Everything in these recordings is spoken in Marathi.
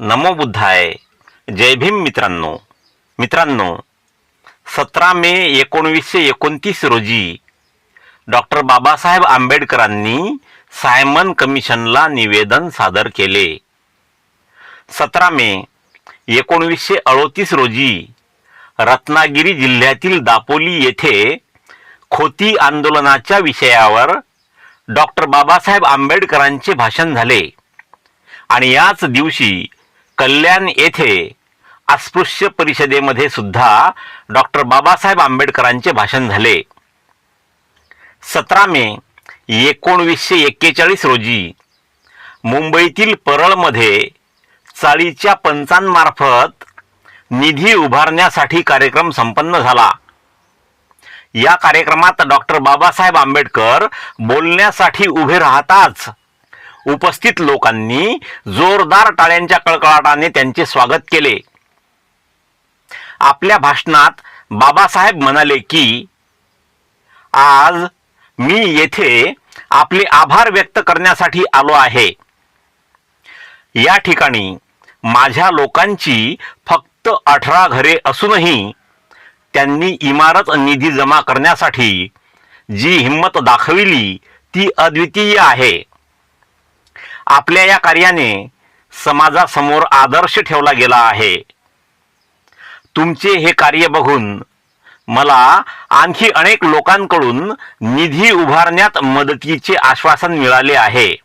नमो बुद्धाय. जय भीम मित्रांनो. मित्रांनो सतरा मे एकोणवीसशे एकोणतीस रोजी डॉक्टर बाबासाहेब आंबेडकरांनी सायमन कमिशनला निवेदन सादर केले. सतरा मे एकोणवीसशे अडोतीस रोजी रत्नागिरी जिल्ह्यातील दापोली येथे खोती आंदोलनाच्या विषयावर डॉक्टर बाबासाहेब आंबेडकरांचे भाषण झाले. आणि याच दिवशी कल्याण येथे अस्पृश्य परिषदेमध्ये सुद्धा डॉक्टर बाबासाहेब आंबेडकरांचे भाषण झाले. सतरा मे एकोणवीसशे एक्केचाळीस रोजी मुंबईतील परळमध्ये चाळीच्या पंचांमार्फत निधी उभारण्यासाठी कार्यक्रम संपन्न झाला. या कार्यक्रमात डॉक्टर बाबासाहेब आंबेडकर बोलण्यासाठी उभे राहताच उपस्थित लोकांनी जोरदार टाळ्यांच्या कळकळाटाने त्यांचे स्वागत केले. आपल्या भाषणात बाबासाहेब म्हणाले की आज मी येथे आपले आभार व्यक्त करण्यासाठी आलो आहे. या ठिकाणी माझ्या लोकांची फक्त अठरा घरे असूनही त्यांनी इमारत निधी जमा करण्यासाठी जी हिंमत दाखविली ती अद्वितीय आहे. आपल्या या कार्याने समाजासमोर आदर्श ठेवला गेला आहे. तुमचे हे कार्य बघून मला आणखी अनेक लोकांकडून निधी उभारण्यात मदतीचे आश्वासन मिळाले आहे.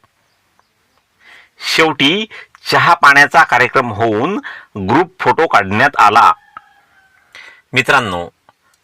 शेवटी चहा पाण्याचा कार्यक्रम होऊन ग्रुप फोटो काढण्यात आला. मित्रांनो